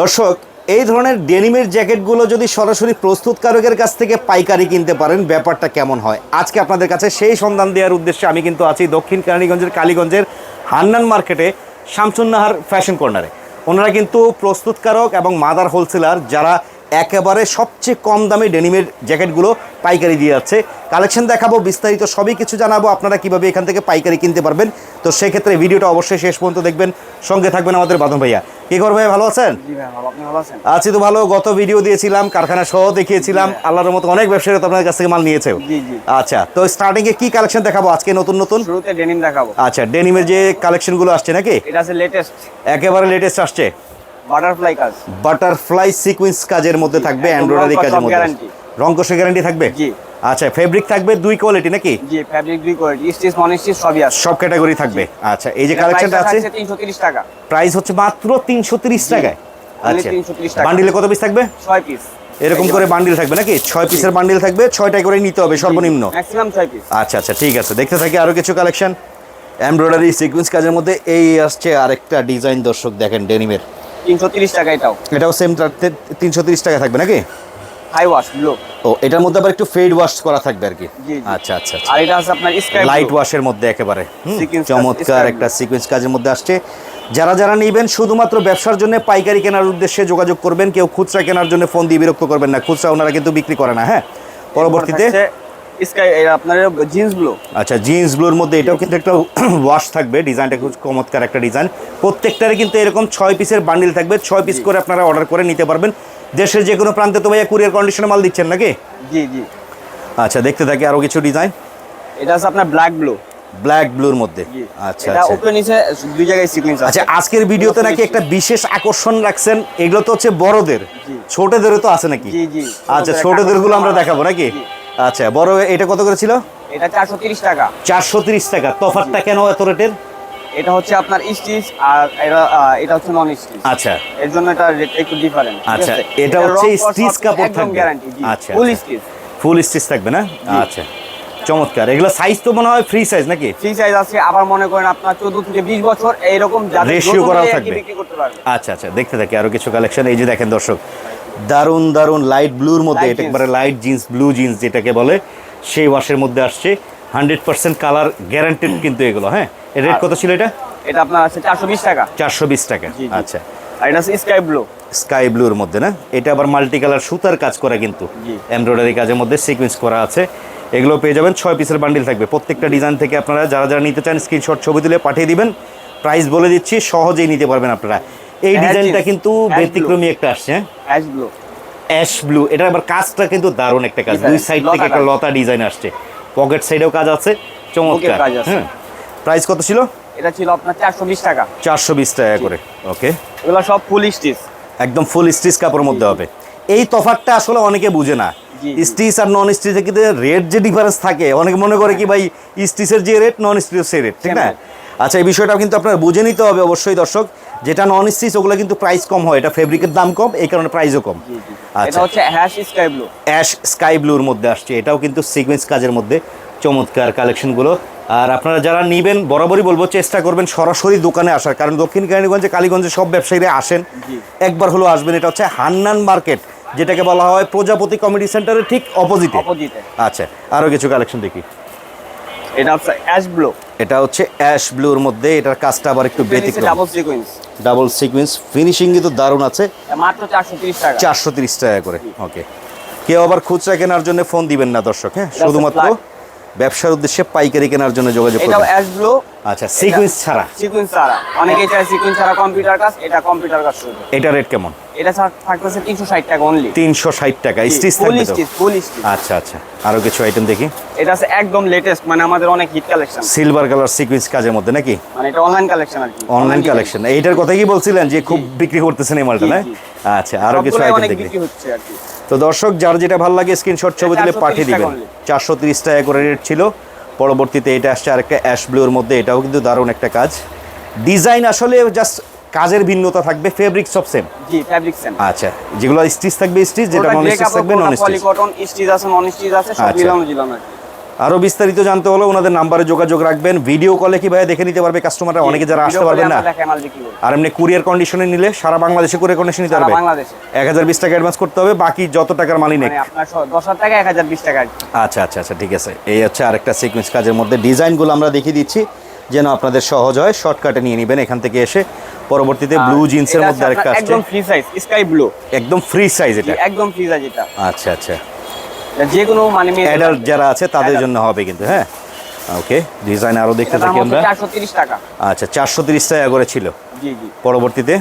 দর্শক, এই ধরনের ডেনিমের জ্যাকেটগুলো যদি সরাসরি প্রস্তুতকারকের কাছ থেকে পাইকারি কিনতে পারেন, ব্যাপারটা কেমন হয়? আজকে আপনাদের কাছে সেই সন্ধান দেওয়ার উদ্দেশ্যে আমি কিন্তু আছি দক্ষিণ কেরানীগঞ্জের কালীগঞ্জের হান্নান মার্কেটে, শামসুন্নাহার ফ্যাশন কর্নারে। ওনারা কিন্তু প্রস্তুতকারক এবং মাদার হোলসেলার যারা একেবারে সবচেয়ে কম দামে ডেনিমের জ্যাকেটগুলো পাইকারি দিয়ে যাচ্ছে। কালেকশন দেখাবো, বিস্তারিত সবই কিছু জানাব, আপনারা কীভাবে এখান থেকে পাইকারি কিনতে পারবেন তো সেক্ষেত্রে ভিডিওটা অবশ্যই শেষ পর্যন্ত দেখবেন। সঙ্গে থাকবেন আমাদের বাদন ভাইয়া। কি করবে ভাই ভালো আছেন? জি ভাই ভালো আপনি ভালো আছেন? আছি তো ভালো গত ভিডিও দিয়েছিলাম কারখানা সহ দেখিয়েছিলাম আল্লাহর মতো অনেক ব্যবসায়ী তো আপনার কাছ থেকে মাল নিয়েছে জি জি। আচ্ছা তো স্টার্টিং এ কি কালেকশন দেখাবো? আজকে নতুন নতুন? শুরুতে ডেনিম দেখাবো। আচ্ছা ডেনিমের যে কালেকশনগুলো আসছে নাকি? এটা আছে লেটেস্ট একেবারে লেটেস্ট আসছে। বাটারফ্লাই কাজ। বাটারফ্লাই সিকোয়েন্স কাজের মধ্যে থাকবে এমব্রয়ডারি কাজের মধ্যে। রং কষে গ্যারান্টি থাকবে? জি। আচ্ছা ফেব্রিক থাকবে দুই কোয়ালিটি নাকি? জি ফ্যাব্রিক দুই কোয়ালিটি স্টিচ নন স্টিচ সবই আছে। সব ক্যাটাগরি থাকবে। আচ্ছা এই যে কালেকশনটা আছে? তিনশো তিরিশ টাকা। প্রাইস হচ্ছে মাত্র তিনশো তিরিশ টাকায়। আচ্ছা 330 টাকা। বান্ডিলে কত পিস থাকবে? ছয় পিস এরকম করে বান্ডিল থাকবে নাকি? ছয় পিসের বান্ডিল থাকবে ছয়টায় করে নিতে হবে সর্বনিম্ন। ম্যাক্সিমাম ছয় পিস আচ্ছা আচ্ছা ঠিক আছে। দেখতে থাকি আরও কিছু কালেকশন এমব্রয়ডারি সিকোয়েন্স কাজের মধ্যে এই আসছে আরেকটা ডিজাইন দর্শক দেখেন ডেনিমের তিনশো তিরিশ টাকা এটাও। এটাও সেম তিনশো তিরিশ টাকা থাকবে নাকি? হাই ওয়াশ ব্লু ও এটার মধ্যে আবার একটু ফেড ওয়াশ করা থাকবে আর কি। আচ্ছা আচ্ছা আচ্ছা। আর এটা আছে আপনার স্কাই লাইট ওয়াশের মধ্যে একেবারে। চমৎকার একটা সিকোয়েন্স কাজের মধ্যে আসছে। যারা যারা নেবেন শুধুমাত্র ব্যবসার জন্য পাইকারি কেনার উদ্দেশ্যে যোগাযোগ করবেন। কেউ খুচরা কেনার জন্য ফোন দিয়ে বিরক্ত করবেন না। খুচরা ওনারা কিন্তু বিক্রি করে না হ্যাঁ? পরবর্তীতে? স্কাই আপনার জিন্স ব্লু আচ্ছা জিন্স ব্লুর মধ্যে এটাও কিন্তু একটা ওয়াশ থাকবে। ডিজাইনটা খুব চমৎকার একটা ডিজাইন। প্রত্যেকটারে কিন্তু এরকম ছয় পিসের বান্ডিল থাকবে। ছয় পিস করে আপনারা অর্ডার করে নিতে পারবেন। দেশের যে কোনো প্রান্তে তো ভাইয়া কুরিয়ার কন্ডিশনে মাল দিচ্ছেন নাকি? জি জি। আচ্ছা দেখতে থাকি আরও কিছু ডিজাইন। এটা আছে আপনার ব্ল্যাক ব্লু ব্ল্যাক ব্লুর মধ্যে। আচ্ছা এটা আচ্ছা। উপরে নিচে দুই জায়গায় সিকোয়েন্স আছে। আচ্ছা আজকের ভিডিওতে নাকি একটা বিশেষ আকর্ষণ রাখছেন এগুলো তো হচ্ছে বড়দের। ছোটদেরও তো আছে নাকি? জি, জি। আচ্ছা ছোটদেরগুলো আমরা দেখাবো নাকি? আচ্ছা বড় এটা কত করে ছিল? এটা চারশো তিরিশ টাকা। চারশো তিরিশ টাকা। তফাতটা কেন এত রেটের? এটা হচ্ছে আপনার স্টিচ আর এটা এটা হচ্ছে নন স্টিচ আচ্ছা। এর জন্য এটা রেট একটু ডিফারেন্ট আচ্ছা, এটা হচ্ছে stitch কাপড় থাকবে। গ্যারান্টি আচ্ছা, ফুল আচ্ছা। স্টিচ ফুল স্টিচ থাকবে না? আচ্ছা চমৎকার। এগুলো সাইজ তো মনে হয় ফ্রি সাইজ নাকি? ফ্রি সাইজ আছে আবার মনে করেন আপনার চোদ্দ থেকে বিশ বছর এইরকম নতুন করাও থাকবে। বিক্রি করতে পারবে। আচ্ছা আচ্ছা দেখতে থাকি আরও কিছু কালেকশন এই যে দেখেন দর্শক দারুণ দারুণ লাইট ব্লুর মধ্যে এটা একবারে লাইট জিন্স ব্লু জিন্স যেটাকে বলে সেই ওয়াশের মধ্যে আসছে। হান্ড্রেড পার্সেন্ট কালার গ্যারান্টেড কিন্তু এগুলো হ্যাঁ? রেট কত ছিল এটা? এটা আপনার আছে চারশো বিশ টাকা। চারশো বিশ টাকা। আচ্ছা। আর এটা আছে স্কাই ব্লু। স্কাই ব্লুর মধ্যে না? এটা আবার মাল্টি কালার সুতার কাজ করা কিন্তু। এমব্রয়ডারি কাজের মধ্যে সিকোয়েন্স করা আছে। এগুলো পেয়ে যাবেন ছয় পিসের বান্ডিল থাকবে। প্রত্যেকটা ডিজাইন থেকে আপনারা যারা যারা নিতে চান স্ক্রিনশট ছবি তুলে পাঠিয়ে দিবেন। প্রাইস বলে দিচ্ছি সহজেই নিতে পারবেন আপনারা। এই ডিজাইনটা কিন্তু ব্যতিক্রমী একটা আসছে হ্যাঁ? অ্যাশ ব্লু এটা আবার কাজটা কিন্তু দারুণ একটা কাজ। দুই সাইড থেকে একটা লতা ডিজাইন আসছে। পকেট সাইডেও কাজ আছে চমৎকার। কাজ আছে। প্রাইস কত ছিল? এটা ছিল আপনার চারশো বিশ টাকা। চারশো বিশ টাকা করে। ওকে এগুলো সব ফুল স্টিচ। একদম ফুল স্টিচ কাপড়ের মধ্যে হবে। এই তফাতটা আসলে অনেকে বুঝে না। স্টিচ আর নন স্টিচের কিন্তু রেট যে ডিফারেন্স থাকে অনেকে মনে করে কি ভাই স্টিচের যে রেট নন স্টিচের সেই রেট ঠিক না? আচ্ছা এই বিষয়টা কিন্তু আপনার বুঝে নিতে হবে অবশ্যই দর্শক। যেটা নন স্টিচ ওগুলো কিন্তু প্রাইস কম হয়। এটা ফেব্রিকের দাম কম এই কারণে প্রাইসও কম। আচ্ছা। এটা হচ্ছে ash sky blue ash sky ব্লুর মধ্যে আসছে। এটাও কিন্তু সিকোয়েন্স কাজের মধ্যে। চমৎকার কালেকশনগুলো আর আপনারা যারা নেবেন বরাবরই বলব চেষ্টা করবেন সরাসরি দোকানে আসার। কারণ দক্ষিণ কেরানীগঞ্জে কালীগঞ্জে সব ব্যবসায়ীরা আসেন। একবার হলো আসবেন। এটা হচ্ছে হান্নান মার্কেট। যেটাকে বলা হয় প্রজাপতি কমিটি সেন্টারের ঠিক অপোজিটে অপোজিটে আচ্ছা আরও কিছু কালেকশন দেখি। এটা হচ্ছে অ্যাশ ব্লু। এটা হচ্ছে অ্যাশ ব্লুর মধ্যে এটার কাজটা আবার একটু ব্যতিক্রম। Double sequence double sequence finishing কিন্তু দারুণ আছে। মাত্র চারশো তিরিশ টাকা। চারশো তিরিশ টাকা করে। ওকে কেউ আবার খুচরা কেনার জন্য ফোন দিবেন না দর্শক হ্যাঁ? শুধুমাত্র ব্যবসার উদ্দেশ্যে পাইকারি কেনার জন্য যোগাযোগ করুন এটা অ্যাশ ব্লু। আচ্ছা সিকোয়েন্স ছাড়া। সিকোয়েন্স ছাড়া। অনেকেই চায় সিকোয়েন্স ছাড়া কম্পিউটার কাজ এটা কম্পিউটার কাজ শুরু এটা রেট কেমন? এটা থাকতেছে টাকা অনলি তিনশো ষাট টাকা স্টিচ থাকবে তো? ফুল স্টিচ আচ্ছা আচ্ছা। আরও কিছু আইটেম দেখি? এটা আছে একদম লেটেস্ট মানে আমাদের অনেক hit collection silver colour sequence কাজের মধ্যে নাকি? মানে এটা অনলাইন কালেকশন আর কি। অনলাইন কালেকশন এইটার কথা কি বলছিলেন যে খুব বিক্রি করতেছেন এই মালটা না? আচ্ছা আরও কিছু আইটেম দেখি। আর তো দর্শক যার যেটা ভালো লাগে স্ক্রিনশট ছবি তুলে পাঠিয়ে টাকা দিবেন। only। চারশো তিরিশ টাকা করে রেট ছিল। পরবর্তীতে এটা আসছে আরেকটা অ্যাশ ব্লুর মধ্যে এটাও কিন্তু দারুণ একটা কাজ। ডিজাইন আসলে জাস্ট কাজের ভিন্নতা থাকবে ফেব্রিক সব সেম জি ফেব্রিক সেম আচ্ছা যেগুলো স্টিচ থাকবে স্টিচ যেটা নন স্টিচ থাকবে নন স্টিচ পলিকটন স্টিচ আছে নন স্টিচ আছে সব আচ্ছা। মিলানো জিলানো আর কি আরও বিস্তারিত জানতে হলে ওনাদের নাম্বারে যোগাযোগ রাখবেন। ভিডিও কলে কি ভাই দেখে নিতে পারবে কাস্টমাররা অনেকে যারা আসতে পারবেন না। আর এমনি কুরিয়ার কন্ডিশনে নিলে সারা বাংলাদেশে কুরিয়ার কন্ডিশন নিতে পারবে। বাংলাদেশে। এক হাজার বিশ টাকা অ্যাডভান্স করতে হবে বাকি যত টাকার মালই নেই মানে দশ হাজার টাকা এক হাজার বিশ টাকা আচ্ছা আচ্ছা আচ্ছা ঠিক আছে। এই হচ্ছে আরেকটা সিকোয়েন্স কাজের মধ্যে। ডিজাইনগুলো আমরা দেখিয়ে দিচ্ছি যেন আপনাদের সহজ হয়। শর্টকাটে নিয়ে নেবেন এখান থেকে এসে। পরবর্তীতে ব্লু জিন্সের মধ্যে আরেকটা আসছে। একদম ফ্রি সাইজ স্কাই ব্লু একদম ফ্রি সাইজ এটা। একদম ফ্রি সাইজ এটা। আচ্ছা আচ্ছা। যে কোনো মানে অ্যাডাল্ট যারা আছে তাদের। জন্য হবে কিন্তু হ্যাঁ? ওকে ডিজাইন আরও দেখতে থাকি আমরা। চারশো টাকা। আচ্ছা চারশো তিরিশ টাকা করে ছিল। জি জি। পরবর্তীতে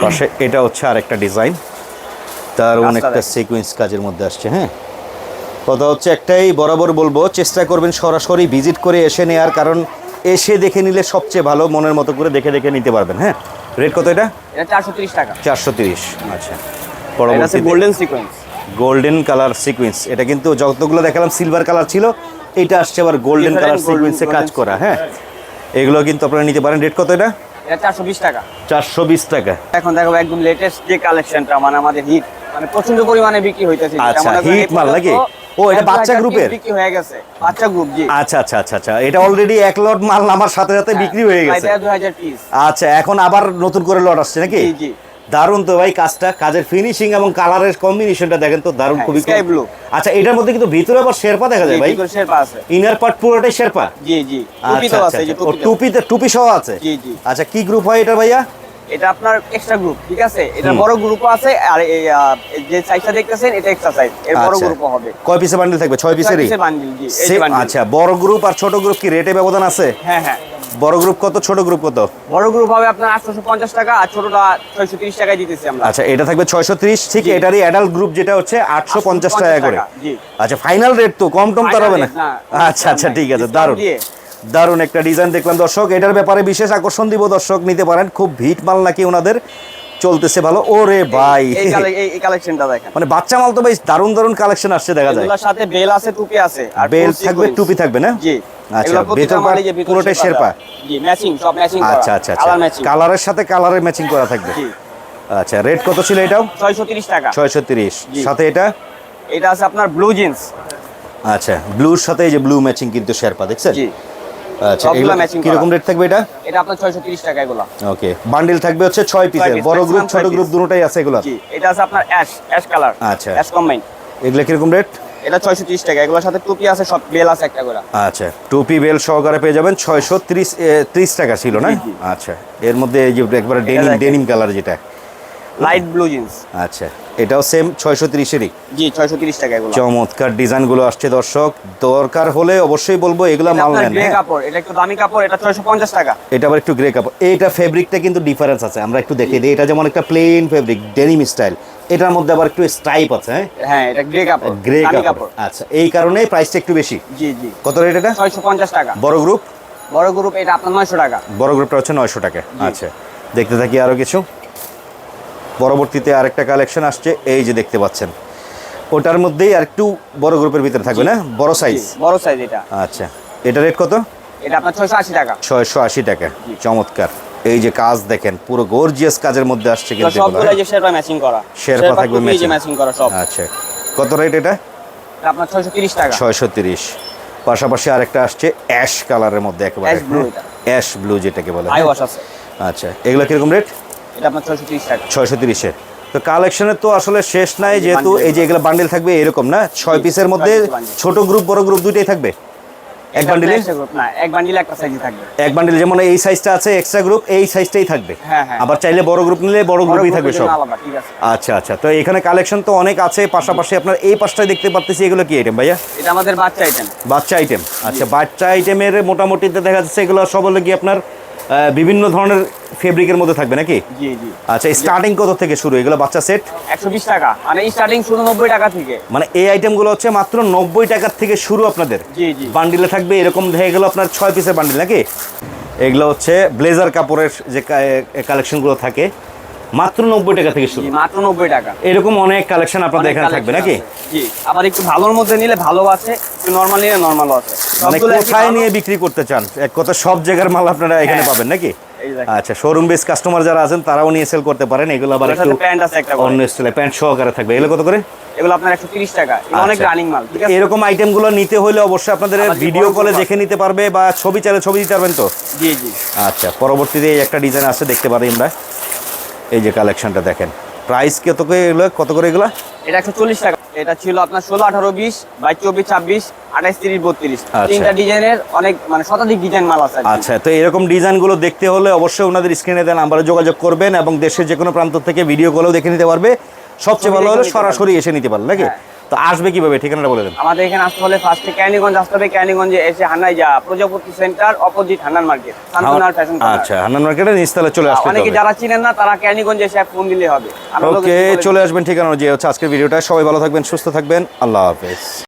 পাশে এটা হচ্ছে আরেকটা ডিজাইন তার অনেকটা সিকোয়েন্স কাজের মধ্যে আসছে হ্যাঁ? কথা হচ্ছে একটাই বরাবর বলব চেষ্টা করবেন সরাসরি ভিজিট করে এসে নেওয়ার কারণ এসে দেখে নিলে সবচেয়ে ভালো মনের মতো করে দেখে দেখে নিতে পারবেন হ্যাঁ? রেট কত এটা? এটা চারশো তিরিশ টাকা। চারশো তিরিশ আচ্ছা। এটা পরবর্তীতে golden sequence golden colour sequence এটা কিন্তু যতগুলো দেখালাম সিলভার কালার ছিল এটা আসছে আবার গোল্ডেন কালার সিকোয়েন্সে কাজ করা হ্যাঁ। এগুলো কিন্তু আপনারা নিতে পারেন। রেট কত এটা? চারশো বিশ টাকা। চারশো বিশ টাকা। এখন একদম লেটেস্ট যে কালেকশনটা মানে আমাদের হিট মানে প্রচণ্ড পরিমাণে বিক্রি হইতেছে। আচ্ছা, এই মাল নাকি? ও, এটা বাচ্চা গ্রুপের? বিক্রি হয়ে গেছে বাচ্চা গ্রুপ জি। আচ্ছা আচ্ছা আচ্ছা আচ্ছা। এটা অলরেডি এক লট মাল নামার সাথে সাথে বিক্রি হয়ে গেছে। পিস আচ্ছা এখন আবার নতুন করে লট আসছে নাকি? জি জি। দারুণ তো ভাই কাজটা কাজের ফিনিশিং এবং কালারের কম্বিনেশনটা দেখেন তো দারুণ হ্যাঁ, খুবই sky blue। আচ্ছা এটার মধ্যে কিন্তু ভিতরে আবার শেরপা দেখা যায় ভাই? শেরপা আছে। ইনার পার্ট পুরোটাই শেরপা? জি জি টুপি আচ্ছা তো আচ্ছা আছে যে আচ্ছা। টুপি তো। টুপিতে টুপি সহ আছে? জি জি। আচ্ছা কি গ্রুপ হয় এটা ভাইয়া? এটা আপনার এক্সট্রা গ্রুপ ঠিক আছে? এটা বড় গ্রুপও আছে আর এই যে সাইজটা দেখতেছেন এটা এক্সট্রা সাইজ এর বড়। গ্রুপও হবে। কয় পিসের বান্ডেল থাকবে? ছয় পিসেরই বান্ডিল জি এই যে আচ্ছা বড় গ্রুপ আর ছোট গ্রুপ কি রেটে ব্যবধান আছে? হ্যাঁ হ্যাঁ। বড় গ্রুপ কত ছোট গ্রুপ কত? বড় গ্রুপ হবে আপনার আটশোশো পঞ্চাশ টাকা আর ছোটটা ছয়শো তিরিশ টাকায় দিতেছি আমরা। আচ্ছা এটা থাকবে ছয়শো ত্রিশ ঠিক এটারই অ্যাডাল্ট গ্রুপ যেটা হচ্ছে আটশো পঞ্চাশ টাকা করে। আচ্ছা ফাইনাল রেট তো কম টম তার হবে না? আচ্ছা আচ্ছা ঠিক আছে দারুণ দারুণ দারুণ একটা ডিজাইন দেখলাম। দর্শক এটার ব্যাপারে বিশেষ আকর্ষণ দিব দর্শক নিতে পারেন। খুব ভিট মাল নাকি ওনাদের। চলতেছে ভালো। ওরে ভাই। এই কালে- এই- এই কালেকশনটা দেখেন। মানে বাচ্চা মাল তো বেশ দারুণ দারুণ কালেকশন আসছে দেখা যায়। এগুলোর সাথে বেল আছে টুপি আছে। আর বেল থাকবে টুপি থাকবে না? জি। আচ্ছা, ভেতর মালে যে ভিতর পুরোটাই শেরপা? জি ম্যাচিং সব ম্যাচিং আচ্ছা আচ্ছা আচ্ছা। কালারের সাথে কালারের ম্যাচিং করা থাকবে। আচ্ছা রেট কত ছিল এটাও? 630 টাকা। ছয়শো তিরিশ। জি। সাথে এটা? এটা আছে আপনার ব্লু জিন্স আচ্ছা ব্লুর সাথে এই যে ব্লু ম্যাচিং কিন্তু শেরপা দেখছেন? জি। আচ্ছা এগুলো রেট থাকবে এটা? এটা আপনার 630 টাকা এগুলো। ওকে বান্ডিল থাকবে হচ্ছে ছয় পিসের বড় গ্রুপ maximum ছোট গ্রুপ piece। আছে এগুলো জি এটা আছে আপনার অ্যাশ অ্যাশ কালার আচ্ছা। অ্যাশ কম্বাইন এগুলো কীরকম রেট এটা 630 টাকা এগুলোর সাথে টুপি আছে সব বেল আছে একটা করে। আচ্ছা টুপি বেল সহকারে পেয়ে যাবেন ছয়শো ত্রিশ ত্রিশ টাকা ছিল না। আচ্ছা এর মধ্যে এই যে একবারে ডেনিম ডেনিম কালার যেটা। লাইট ব্লু জিন্স আচ্ছা এটাও সেম ছয়শো তিরিশেরই। জি 630 টাকা এগুলো। চমৎকার ডিজাইনগুলো আসছে দর্শক। দরকার হলে অবশ্যই বলব এগুলো মাল নেন গ্রে হ্যাঁ? কাপড় এটা একটু দামি কাপড় এটা 650 টাকা। এটা আবার একটু গ্রে কাপড়। এইটা ফেব্রিকটা কিন্তু ডিফারেন্স আছে আমরা একটু দেখে দিই। এটা যেমন একটা প্লেন ফেব্রিক ডেনিম স্টাইল এটার মধ্যে আবার একটু স্ট্রাইপ আছে হ্যাঁ? হ্যাঁ এটা গ্রে কাপড় গ্রে কাপড়। আচ্ছা এই কারণে প্রাইসটা একটু বেশি। জি জি। কত রেট এটা? 650 টাকা। বড় গ্রুপ বড় গ্রুপ এটা আপনার 900 টাকা। বড় গ্রুপটা হচ্ছে নয়শো টাকা। আচ্ছা দেখতে থাকি আরও কিছু। পরবর্তীতে আরেকটা কালেকশন আসছে এই যে দেখতে পাচ্ছেন। ওটার মধ্যেই আর একটু বড় গ্রুপের ভিতরে থাকবে না? বড় সাইজ বড় সাইজ এটা। আচ্ছা এটা রেট কত? এটা আপনার 680 টাকা। ছয়শো আশি টাকা চমৎকার। এই যে কাজ দেখেন পুরো গর্জিয়াস কাজের মধ্যে আসছে কিন্তু সবগুলো হ্যাঁ? যে শেরপা ম্যাচিং করা। শেরপা থাকবে ম্যাচিং করা সব। আচ্ছা কত রেট এটা? এটা আপনার 630 টাকা। ছয়শো তিরিশ। পাশাপাশি আরেকটা আসছে অ্যাশ কালারের মধ্যে একেবারে। অ্যাশ ব্লু যেটাকে বলে। আছে। আচ্ছা এগুলো কীরকম রেট এটা আপনার 630 টাকা। ছয়শো তিরিশে। তো কালেকশনের তো আসলে শেষ নাই যেহেতু এই যে এগুলো বান্ডেল থাকবে এরকম না? পিসের মধ্যে। ছোট গ্রুপ বড় গ্রুপ দুইটাই থাকবে? এক এটা বান্ডিলে না এক বান্ডিলে একটা সাইজই থাকবে। এক বান্ডিল যেমন এই সাইজটা আছে এক্সট্রা গ্রুপ এই সাইজটাই থাকবে। হ্যাঁ, হ্যাঁ। আবার চাইলে বড় গ্রুপ নিলে বড় গ্রুপই থাকবে সব। আচ্ছা আচ্ছা। তো এখানে কালেকশন তো অনেক আছে পাশাপাশি আপনার এই দেখতে এগুলো কি আইটেম ভাইয়া? এটা আমাদের বাচ্চা আইটেম বাচ্চা আইটেম আচ্ছা বাচ্চা আইটেমের মোটামুটিতে দেখা যাচ্ছে এগুলো সব হলো কি আপনার বিভিন্ন ধরনের ফেব্রিকের মধ্যে থাকবে নাকি? জি জি। আচ্ছা স্টার্টিং কত থেকে শুরু? এগুলো বাচ্চা সেট 120 টাকা। মানে স্টার্টিং শুরু 90 টাকা থেকে। মানে এই আইটেমগুলো হচ্ছে মাত্র নব্বই টাকার থেকে শুরু আপনাদের? জি জি। বান্ডিলে থাকবে এরকম হয়ে গেল আপনার ছয় পিসের বান্ডিল নাকি? এগুলো হচ্ছে ব্লেজার কাপড়ের যে কালেকশনগুলো থাকে মাত্র নব্বই টাকা থেকে শুরু। মাত্র 90 টাকা। এরকম অনেক কালেকশন আপনাদের এখানে থাকবে নাকি? আবার একটু ভালোর মধ্যে নিলে ভালো আছে। নরমাল আছে। মানে কোথায় নিয়ে বিক্রি করতে চান? এক কথা সব জায়গার মাল আপনারা এখানে হ্যাঁ। পাবেন নাকি। আচ্ছা শোরুম বেস কাস্টমার যারা আছেন তারাও নিয়ে সেল করতে পারেন। এগুলো আবার একটু প্যান্ট আছে একটা অন্য স্টাইলে প্যান্ট সহকারে থাকবে। এগুলো কত করে? এগুলো আপনার একশো তিরিশ টাকা। অনেক আচ্ছা। রানিং মাল ঠিক আছে? এরকম আইটেমগুলো নিতে হলে অবশ্যই আপনাদের ভিডিও কলে দেখে নিতে পারবে বা ছবি চাইলে ছবি দিতে পারবেন তো? জি জি। আচ্ছা পরবর্তীতে একটা ডিজাইন আছে দেখতে পারি আমরা। এই যে কালেকশনটা দেখেন। প্রাইস কত করে এগুলো? কত করে এগুলো? এটা একশো চল্লিশ টাকা এটা ছিল আপনার ষোলো আঠারো বিশ বাইশ চব্বিশ ছাব্বিশ আঠাইশ তিরিশ বত্রিশ। আচ্ছা। তিনটা ডিজাইনের অনেক মানে শতাধিক ডিজাইন মাল আছে আচ্ছা তো এরকম ডিজাইনগুলো দেখতে হলে অবশ্যই ওনাদের স্ক্রিনে দেন নাম্বারে যোগাযোগ করবেন এবং দেশের যে কোনো প্রান্ত থেকে ভিডিও গুলো দেখে নিতে পারবে। সবচেয়ে ভালো হলো সরাসরি এসে নিতে পারবে নাকি? হ্যাঁ। তো আসবে কীভাবে? ঠিকানাটা বলে দেন। আমাদের এখানে আসতে হলে ফার্স্টে ক্যানিগঞ্জ আসতে হবে। ক্যানিগঞ্জে এসে হানাই যা Prajapati centre opposite Hannan market শান্তনার fashion আচ্ছা হান্নান মার্কেটের নিচতলা চলে আসবে অনেকে যারা চিনেন না তারা ক্যানিগঞ্জে এসে ফোন দিলে হবে। ওকে চলে আসবেন ঠিকানা যে হচ্ছে আজকের ভিডিওটা। সবাই ভালো থাকবেন সুস্থ থাকবেন। আল্লাহ হাফেজ।